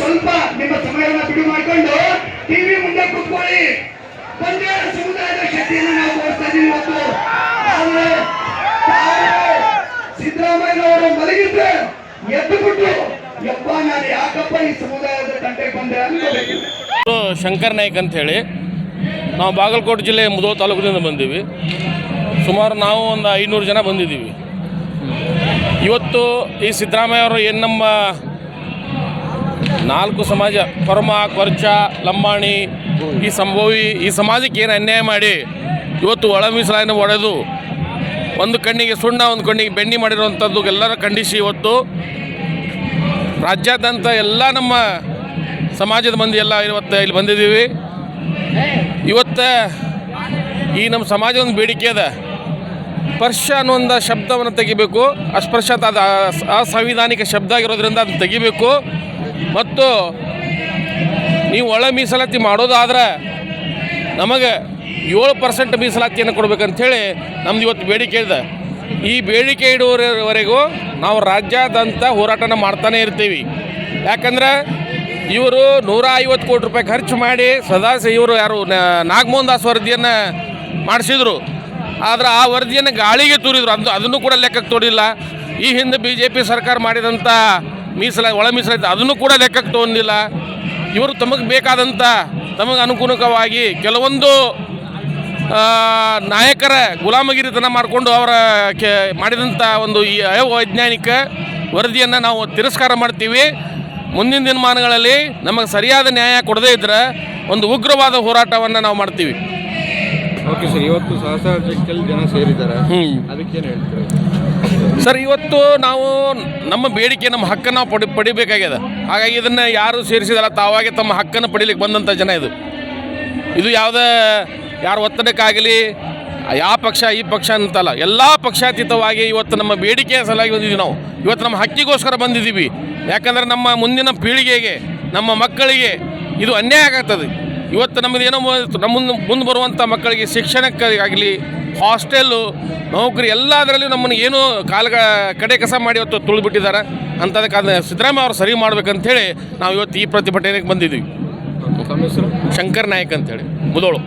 ಸ್ವಲ್ಪ ನಿಮ್ಮ ಸಮಯವನ್ನು ಬಿಡು ಮಾಡಿಕೊಂಡು ಟಿವಿ ಮುಂದೆ ಕುತ್ಕೊಳ್ಳಿ. ಬಂದೇ ಸಮುದಾಯದ ಶಕ್ತಿಯನ್ನು ನಾವು ತೋರಿಸ್ತಾ ಇದ್ದೀವಿ ಇವತ್ತು. ಸಿದ್ದರಾಮಯ್ಯನವರು ಮಲಗಿದ್ರೆ ಎದ್ದುಬಿಟ್ಟು, ಯಪ್ಪ ನಾನು ಯಾಕಪ್ಪ ಈ ಸಮುದಾಯದ ತಂಟೆಗೆ ಬಂದೆ ಅಂತ ಶಂಕರ್ ನಾಯ್ಕ್ ಅಂತ ಹೇಳಿ. ನಾವು ಬಾಗಲಕೋಟೆ ಜಿಲ್ಲೆ ಮುದೋ ತಾಲೂಕಿನಿಂದ ಬಂದೀವಿ. ಸುಮಾರು ನಾವು ಒಂದು ಐನೂರು ಜನ ಬಂದಿದ್ದೀವಿ. ಇವತ್ತು ಈ ಸಿದ್ದರಾಮಯ್ಯ ಅವರು ಏನು ನಮ್ಮ ನಾಲ್ಕು ಸಮಾಜ, ಪರಮ ಕೊರ್ಚ ಲಂಬಾಣಿ, ಈ ಸಂಭವಿ, ಈ ಸಮಾಜಕ್ಕೆ ಏನು ಅನ್ಯಾಯ ಮಾಡಿ, ಇವತ್ತು ಒಳ ಮೀಸಲಾಯನ್ನು ಒಡೆದು, ಒಂದು ಕಣ್ಣಿಗೆ ಸುಣ್ಣ, ಒಂದು ಕಣ್ಣಿಗೆ ಬೆಣ್ಣಿ ಮಾಡಿರುವಂಥದ್ದು ಎಲ್ಲರ ಖಂಡಿಸಿ ಇವತ್ತು. ರಾಜ್ಯಾದ್ಯಂತ ಎಲ್ಲ ನಮ್ಮ ಸಮಾಜದ ಮಂದಿ ಎಲ್ಲ ಇವತ್ತು ಇಲ್ಲಿ ಬಂದಿದ್ದೀವಿ. ಇವತ್ತು ಈ ನಮ್ಮ ಸಮಾಜ ಒಂದು ಬೇಡಿಕೆ ಅದ. ಸ್ಪರ್ಶ ಅನ್ನೋ ಒಂದು ಶಬ್ದವನ್ನು ತೆಗಿಬೇಕು. ಅಸ್ಪರ್ಶ ಅದು ಅಸ- ಅಸಂವಿಧಾನಿಕ ಶಬ್ದ ಆಗಿರೋದ್ರಿಂದ ಅದನ್ನು ತೆಗಿಬೇಕು. ಮತ್ತು ನೀವು ಒಳ ಮೀಸಲಾತಿ ಮಾಡೋದಾದ್ರೆ ನಮಗೆ ಏಳು ಪರ್ಸೆಂಟ್ ಮೀಸಲಾತಿಯನ್ನು ಕೊಡಬೇಕಂಥೇಳಿ ನಮ್ದು ಇವತ್ತು ಬೇಡಿಕೆ ಇದೆ. ಈ ಬೇಡಿಕೆ ಇಡುವವರೆಗೂ ನಾವು ರಾಜ್ಯಾದ್ಯಂತ ಹೋರಾಟನ ಮಾಡ್ತಾನೆ ಇರ್ತೀವಿ. ಯಾಕಂದ್ರೆ ಇವರು ನೂರ ಐವತ್ತು ಕೋಟಿ ರೂಪಾಯಿ ಖರ್ಚು ಮಾಡಿ ಸದಾ ಇವರು ಯಾರು ನಾಗಮೋಹನ್ ದಾಸ್ ವರದಿಯನ್ನು ಮಾಡಿಸಿದ್ರು. ಆದರೆ ಆ ವರದಿಯನ್ನು ಗಾಳಿಗೆ ತೂರಿದ್ರು. ಅದು, ಅದನ್ನು ಕೂಡ ಲೆಕ್ಕಕ್ಕೆ ತೋರಿಲ್ಲ ಈ ಹಿಂದೆ ಬಿ ಜೆ ಪಿ ಸರ್ಕಾರ ಮಾಡಿದಂಥ ಮೀಸಲ ಒಳ ಮೀಸಲಾತಿ ಅದನ್ನು ಕೂಡ ಲೆಕ್ಕಕ್ಕೆ ತೊಗೊಂಡಿಲ್ಲ. ಇವರು ತಮಗೆ ಬೇಕಾದಂಥ ತಮಗೆ ಅನುಕೂಲಕವಾಗಿ ಕೆಲವೊಂದು ನಾಯಕರ ಗುಲಾಮಗಿರಿತನ ಮಾಡಿಕೊಂಡು ಅವರ ಕೆ ಮಾಡಿದಂಥ ಒಂದು ಈ ಅವೈಜ್ಞಾನಿಕ ವರದಿಯನ್ನು ನಾವು ತಿರಸ್ಕಾರ ಮಾಡ್ತೀವಿ. ಮುಂದಿನ ದಿನಮಾನಗಳಲ್ಲಿ ನಮಗೆ ಸರಿಯಾದ ನ್ಯಾಯ ಕೊಡದೇ ಇದ್ದರೆ ಒಂದು ಉಗ್ರವಾದ ಹೋರಾಟವನ್ನು ನಾವು ಮಾಡ್ತೀವಿ. ಓಕೆ ಸರ್ ಇವತ್ತು ಸಹಸ್ರಾಧಿಕಲ್ಲಿ ಜನ ಸೇರಿದ್ದಾರೆ. ಹ್ಞೂ ಅದಕ್ಕೇನು ಹೇಳ್ತೀರಾ? ಸರ್ ಇವತ್ತು ನಾವು ನಮ್ಮ ಬೇಡಿಕೆ ನಮ್ಮ ಹಕ್ಕನ್ನು ನಾವು ಪಡಿ ಪಡಿಬೇಕಾಗ್ಯದ. ಹಾಗಾಗಿ ಇದನ್ನು ಯಾರು ಸೇರಿಸಿದಲ್ಲ ತಾವಾಗೆ ತಮ್ಮ ಹಕ್ಕನ್ನು ಪಡಿಲಿಕ್ಕೆ ಬಂದಂಥ ಜನ ಇದು. ಇದು ಯಾವುದೇ ಯಾರ ಒತ್ತಡಕ್ಕಾಗಲಿ ಯಾವ ಪಕ್ಷ ಈ ಪಕ್ಷ ಅಂತಲ್ಲ ಎಲ್ಲ ಪಕ್ಷಾತೀತವಾಗಿ ಇವತ್ತು ನಮ್ಮ ಬೇಡಿಕೆಯ ಸಲುವಾಗಿ ಬಂದಿದ್ದೀವಿ ನಾವು. ಇವತ್ತು ನಮ್ಮ ಹಕ್ಕಿಗೋಸ್ಕರ ಬಂದಿದ್ದೀವಿ ಯಾಕಂದರೆ ನಮ್ಮ ಮುಂದಿನ ಪೀಳಿಗೆಗೆ ನಮ್ಮ ಮಕ್ಕಳಿಗೆ ಇದು ಅನ್ಯಾಯ ಆಗತ್ತದೆ. ಇವತ್ತು ನಮ್ಮದು ಏನೋ ಮು- ನಮ್ಮ ಮುಂದೆ ಮುಂದೆ ಬರುವಂಥ ಮಕ್ಕಳಿಗೆ ಶಿಕ್ಷಣಕ್ಕಾಗಲಿ ಹಾಸ್ಟೆಲ್ಲು ನೌಕರಿ ಎಲ್ಲದರಲ್ಲೂ ನಮ್ಮನ್ನು ಏನು ಕಾಲ ಕಡೆ ಕಸ ಮಾಡಿ ಇವತ್ತು ತುಳಿದ್ಬಿಟ್ಟಿದ್ದಾರೆ. ಅಂಥದಕ್ಕೆ ಅದನ್ನು ಸಿದ್ದರಾಮಯ್ಯ ಅವರು ಸರಿ ಮಾಡ್ಬೇಕಂತೇಳಿ ನಾವು ಇವತ್ತು ಈ ಪ್ರತಿಭಟನೆಗೆ ಬಂದಿದ್ದೀವಿ. ಶಂಕರ್ ನಾಯಕ್ ಅಂತೇಳಿ ಮುದೋಳು.